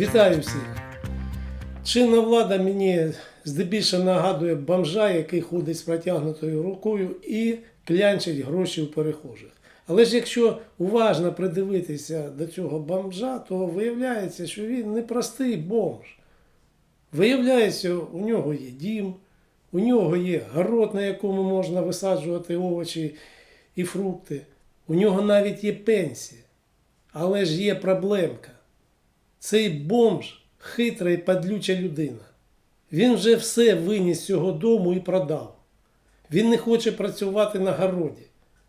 Вітаю всіх! Чинна влада мені здебільшого нагадує бомжа, який ходить з протягнутою рукою і клянчить гроші у перехожих. Але ж якщо уважно придивитися до цього бомжа, то виявляється, що він не простий бомж. Виявляється, у нього є дім, у нього є город, на якому можна висаджувати овочі і фрукти. У нього навіть є пенсія. Але ж є проблемка. Цей бомж хитра і падлюча людина. Він вже все виніс з цього дому і продав. Він не хоче працювати на городі,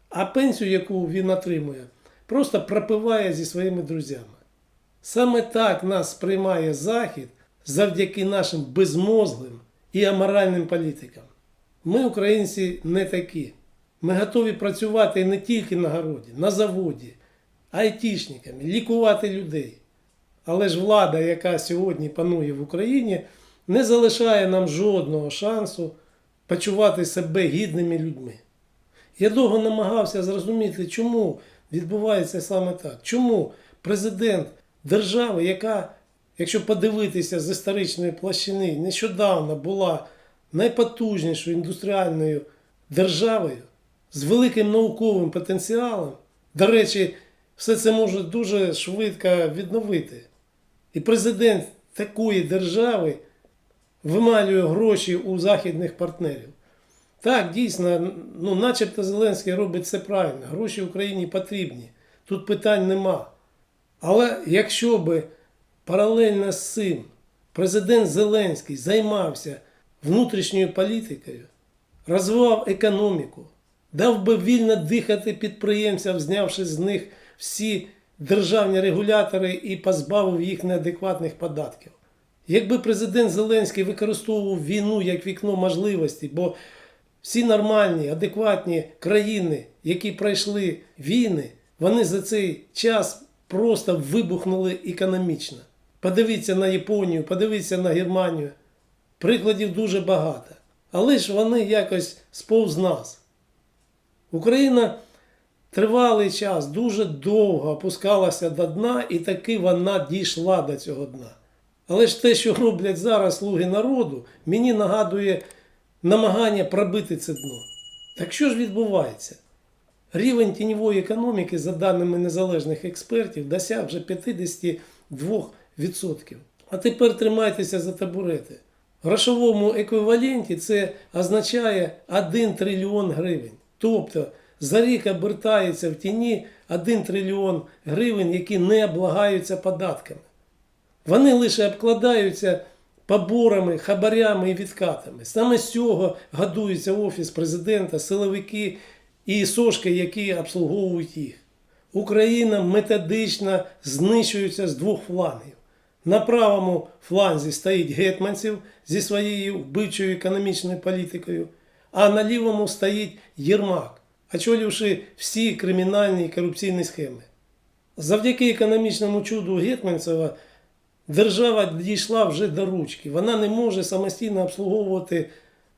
а пенсію, яку він отримує, просто пропиває зі своїми друзями. Саме так нас сприймає Захід завдяки нашим безмозглим і аморальним політикам. Ми, українці, не такі. Ми готові працювати не тільки на городі, на заводі, айтішниками, лікувати людей. Але ж влада, яка сьогодні панує в Україні, не залишає нам жодного шансу почувати себе гідними людьми. Я довго намагався зрозуміти, чому відбувається саме так. Чому президент держави, яка, якщо подивитися з історичної площини, нещодавно була найпотужнішою індустріальною державою з великим науковим потенціалом, до речі, все це може дуже швидко відновити. І президент такої держави вималює гроші у західних партнерів. Так, дійсно, ну, начебто Зеленський робить це правильно. Гроші Україні потрібні. Тут питань нема. Але якщо би паралельно з цим президент Зеленський займався внутрішньою політикою, розвивав економіку, дав би вільно дихати підприємцям, знявши з них всі державні регулятори і позбавив їх неадекватних податків. Якби президент Зеленський використовував війну як вікно можливостей, бо всі нормальні, адекватні країни, які пройшли війни, вони за цей час просто вибухнули економічно. Подивіться на Японію, подивіться на Германію. Прикладів дуже багато. Але ж вони якось сповз нас. Україна тривалий час дуже довго опускалася до дна, і таки вона дійшла до цього дна. Але ж те, що роблять зараз слуги народу, мені нагадує намагання пробити це дно. Так що ж відбувається? Рівень тіньової економіки, за даними незалежних експертів, досяг вже 52%. А тепер тримайтеся за табурети. В грошовому еквіваленті це означає 1 трильйон гривень. Тобто за рік обертається в тіні 1 трильйон гривень, які не облагаються податками. Вони лише обкладаються поборами, хабарями і відкатами. Саме з цього годується Офіс президента, силовики і сошки, які обслуговують їх. Україна методично знищується з двох флангів. На правому фланзі стоїть гетманців зі своєю вбивчою економічною політикою, а на лівому стоїть Єрмак, очолювши всі кримінальні і корупційні схеми. Завдяки економічному чуду Гетманцева держава дійшла вже до ручки. Вона не може самостійно обслуговувати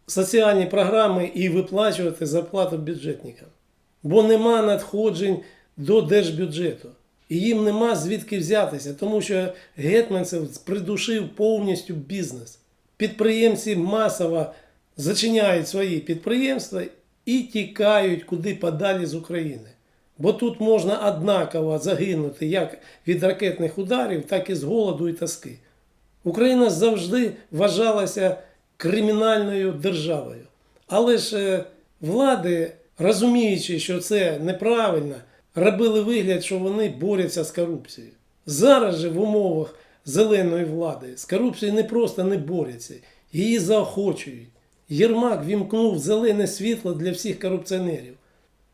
соціальні програми і виплачувати зарплату бюджетникам. Бо нема надходжень до держбюджету. І їм нема звідки взятися, тому що Гетманцев придушив повністю бізнес. Підприємці масово зачиняють свої підприємства і тікають куди подалі з України. Бо тут можна однаково загинути як від ракетних ударів, так і з голоду і тоски. Україна завжди вважалася кримінальною державою. Але ж е, влади, розуміючи, що це неправильно, робили вигляд, що вони борються з корупцією. Зараз же в умовах зеленої влади з корупцією не просто не борються, її заохочують. Єрмак вімкнув зелене світло для всіх корупціонерів.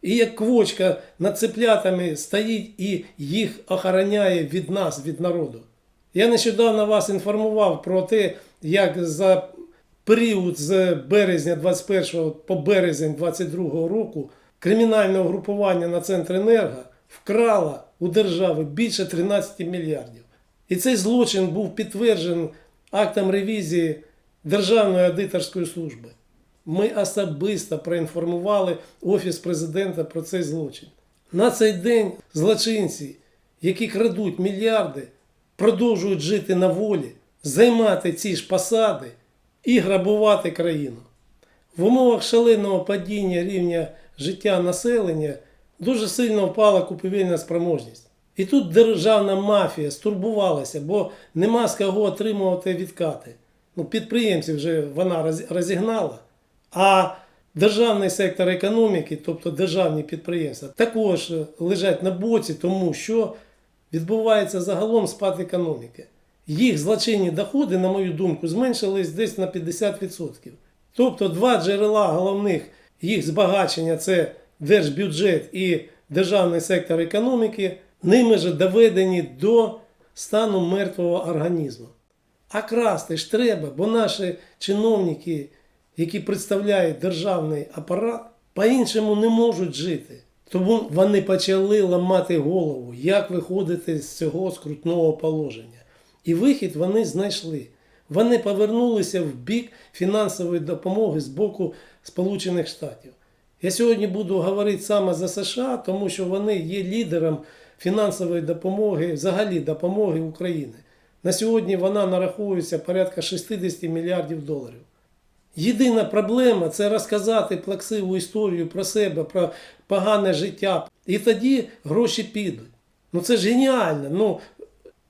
І як квочка над цеплятами стоїть і їх охороняє від нас, від народу. Я нещодавно вас інформував про те, як за період з березня 21 по березень 22 року кримінальне угрупування на Центренерго вкрало у держави більше 13 мільярдів. І цей злочин був підтверджений актом ревізії Державної аудиторської служби. Ми особисто проінформували Офіс президента про цей злочин. На цей день злочинці, які крадуть мільярди, продовжують жити на волі, займати ці ж посади і грабувати країну. В умовах шаленого падіння рівня життя населення дуже сильно впала купівельна спроможність. І тут державна мафія стурбувалася, бо нема з кого отримувати відкати. Ну, підприємців вже вона розігнала. А державний сектор економіки, тобто державні підприємства, також е, лежать на боці, тому що відбувається загалом спад економіки. Їх злочинні доходи, на мою думку, зменшились десь на 50%. Тобто два джерела головних їх збагачення це держбюджет і державний сектор економіки, ними же доведені до стану мертвого організму. А красти ж треба, бо наші чиновники, які представляють державний апарат, по-іншому не можуть жити. Тому вони почали ламати голову, як виходити з цього скрутного положення. І вихід вони знайшли. Вони повернулися в бік фінансової допомоги з боку Сполучених Штатів. Я сьогодні буду говорити саме за США, тому що вони є лідером фінансової допомоги, взагалі допомоги України. На сьогодні вона нараховується порядка 60 мільярдів доларів. Єдина проблема це розказати плаксиву історію про себе, про погане життя. І тоді гроші підуть. Ну це ж геніально. Ну,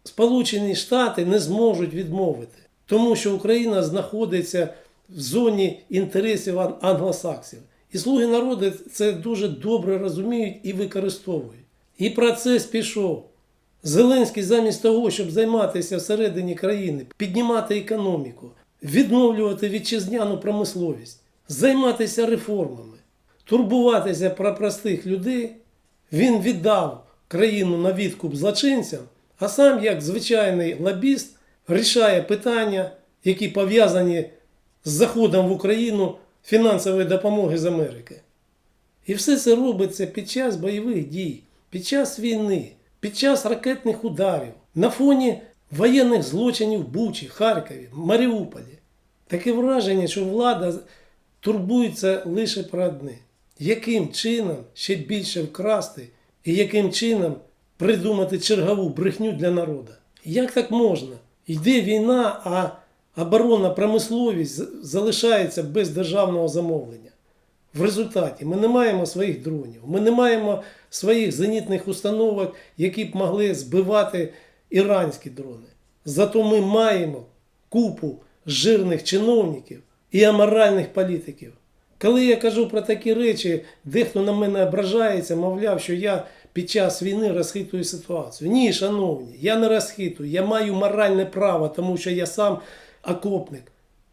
Сполучені Штати не зможуть відмовити, тому що Україна знаходиться в зоні інтересів англосаксів. І слуги народу це дуже добре розуміють і використовують. І процес пішов. Зеленський замість того, щоб займатися всередині країни, піднімати економіку, відновлювати вітчизняну промисловість, займатися реформами, турбуватися про простих людей, він віддав країну на відкуп злочинцям, а сам, як звичайний лобіст, рішає питання, які пов'язані з заходом в Україну фінансової допомоги з Америки. І все це робиться під час бойових дій, під час війни, під час ракетних ударів, на фоні воєнних злочинів в Бучі, Харкові, Маріуполі. Таке враження, що влада турбується лише про одне: яким чином ще більше вкрасти і яким чином придумати чергову брехню для народу. Як так можна? Йде війна, а оборонна промисловість залишається без державного замовлення. В результаті ми не маємо своїх дронів, ми не маємо своїх зенітних установок, які б могли збивати іранські дрони. Зато ми маємо купу жирних чиновників і аморальних політиків. Коли я кажу про такі речі, дехто на мене ображається, мовляв, що я під час війни розхитую ситуацію. Ні, шановні, я не розхитую, я маю моральне право, тому що я сам окопник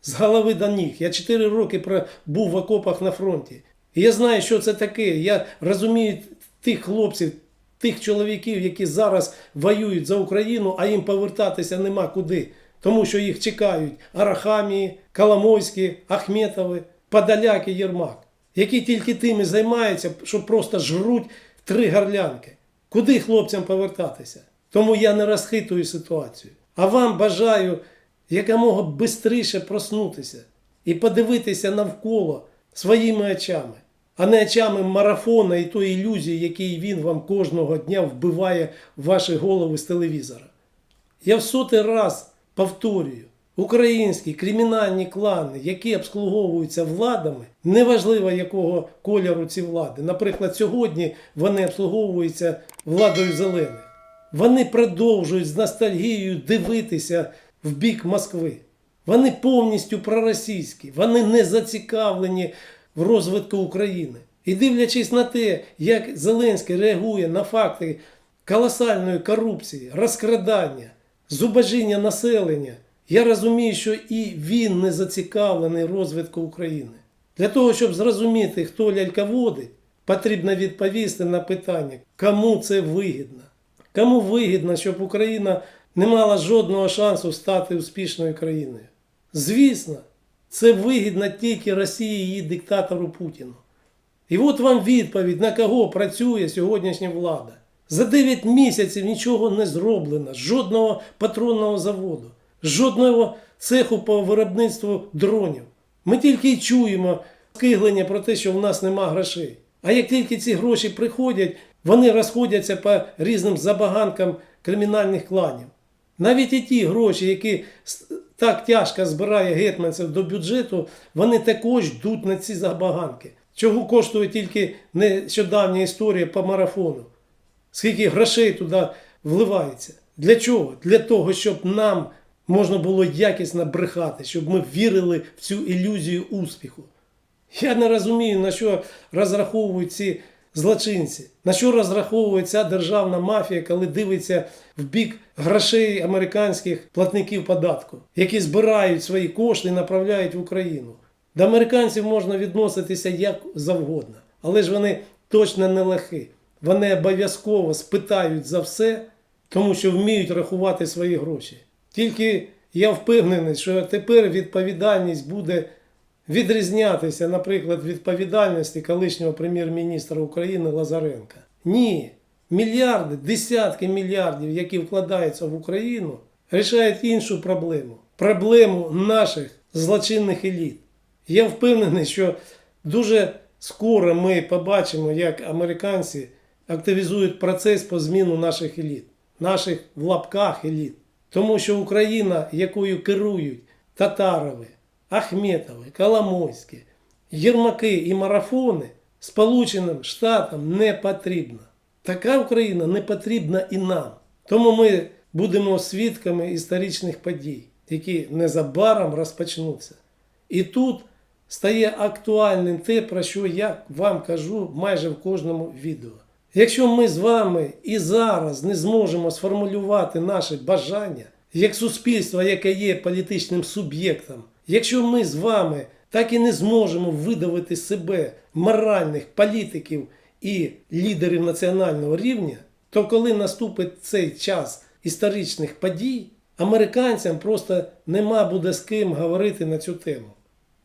з голови до ніг. Я 4 роки був в окопах на фронті. І я знаю, що це таке. Я розумію тих хлопців, тих чоловіків, які зараз воюють за Україну, а їм повертатися нема куди. Тому що їх чекають Арахамії, Коломойські, Ахметови, Подоляки, Єрмак, які тільки тим і займаються, що просто жруть три горлянки. Куди хлопцям повертатися? Тому я не розхитую ситуацію. А вам бажаю якомога швидше проснутися і подивитися навколо своїми очами, а не очами марафона і тої ілюзії, який він вам кожного дня вбиває в ваші голови з телевізора. Я в сотий раз повторюю, українські кримінальні клани, які обслуговуються владами, неважливо якого кольору ці влади. Наприклад, сьогодні вони обслуговуються владою зелених. Вони продовжують з ностальгією дивитися в бік Москви. Вони повністю проросійські, вони не зацікавлені в розвитку України. І дивлячись на те, як Зеленський реагує на факти колосальної корупції, розкрадання, зубожіння населення, я розумію, що і він не зацікавлений розвитку України. Для того, щоб зрозуміти, хто ляльководить, потрібно відповісти на питання, кому це вигідно. Кому вигідно, щоб Україна не мала жодного шансу стати успішною країною? Звісно, це вигідно тільки Росії і її диктатору Путіну. І от вам відповідь, на кого працює сьогоднішня влада. За 9 місяців нічого не зроблено, жодного патронного заводу, жодного цеху по виробництву дронів. Ми тільки й чуємо скиглення про те, що в нас нема грошей. А як тільки ці гроші приходять, вони розходяться по різним забаганкам кримінальних кланів. Навіть і ті гроші, які так тяжко збирає гетьманцев до бюджету, вони також йдуть на ці забаганки. Чого коштує тільки нещодавня історія по марафону? Скільки грошей туди вливається? Для чого? Для того, щоб нам можна було якісно брехати, щоб ми вірили в цю ілюзію успіху. Я не розумію, на що розраховують ці злочинці, на що розраховує ця державна мафія, коли дивиться в бік грошей американських платників податку, які збирають свої кошти і направляють в Україну. До американців можна відноситися як завгодно, але ж вони точно не лахи. Вони обов'язково спитають за все, тому що вміють рахувати свої гроші. Тільки я впевнений, що тепер відповідальність буде відрізнятися, наприклад, відповідальності колишнього прем'єр-міністра України Лазаренка. Ні, мільярди, десятки мільярдів, які вкладаються в Україну, рішають іншу проблему проблему наших злочинних еліт. Я впевнений, що дуже скоро ми побачимо, як американці активізують процес по зміну наших еліт, наших в лапках еліт. Тому що Україна, якою керують Татарови, Ахметови, Коломойські, Єрмаки і марафони Сполученим Штатам не потрібна. Така Україна не потрібна і нам. Тому ми будемо свідками історичних подій, які незабаром розпочнуться. І тут стає актуальним те, про що я вам кажу майже в кожному відео. Якщо ми з вами і зараз не зможемо сформулювати наше бажання як суспільство, яке є політичним суб'єктом, якщо ми з вами так і не зможемо видавити себе моральних політиків і лідерів національного рівня, то коли наступить цей час історичних подій, американцям просто нема буде з ким говорити на цю тему.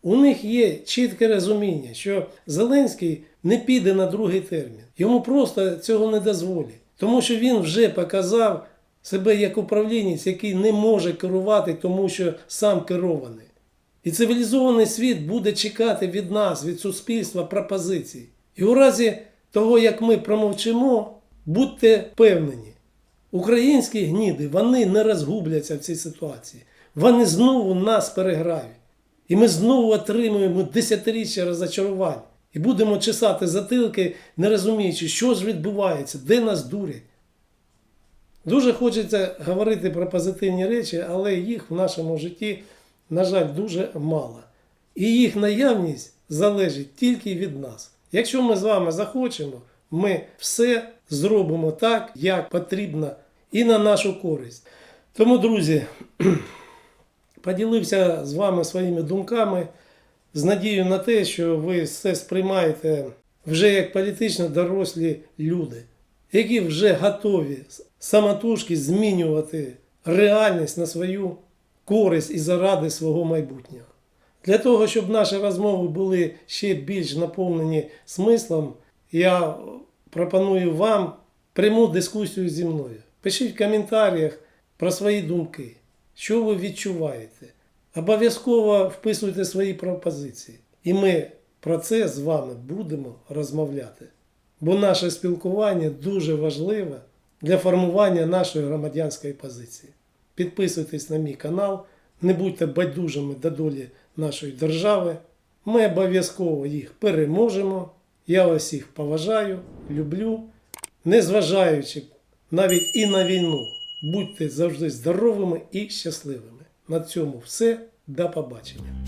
У них є чітке розуміння, що Зеленський не піде на другий термін. Йому просто цього не дозволять. Тому що він вже показав себе як управлінець, який не може керувати, тому що сам керований. І цивілізований світ буде чекати від нас, від суспільства пропозицій. І у разі того, як ми промовчимо, будьте впевнені, українські гніди вони не розгубляться в цій ситуації. Вони знову нас переграють. І ми знову отримуємо десятиріччя розочарувань. І будемо чесати затилки, не розуміючи, що ж відбувається, де нас дурять. Дуже хочеться говорити про позитивні речі, але їх в нашому житті, на жаль, дуже мало. І їх наявність залежить тільки від нас. Якщо ми з вами захочемо, ми все зробимо так, як потрібно, і на нашу користь. Тому, друзі, поділився з вами своїми думками з надією на те, що ви все сприймаєте вже як політично дорослі люди, які вже готові самотужки змінювати реальність на свою користь і заради свого майбутнього. Для того, щоб наші розмови були ще більш наповнені смислом, я пропоную вам пряму дискусію зі мною. Пишіть в коментарях про свої думки, що ви відчуваєте. Обов'язково вписуйте свої пропозиції. І ми про це з вами будемо розмовляти. Бо наше спілкування дуже важливе для формування нашої громадянської позиції. Підписуйтесь на мій канал, не будьте байдужими до долі нашої держави. Ми обов'язково їх переможемо. Я вас всіх поважаю, люблю, незважаючи навіть і на війну. Будьте завжди здоровими і щасливими. На цьому все. До побачення.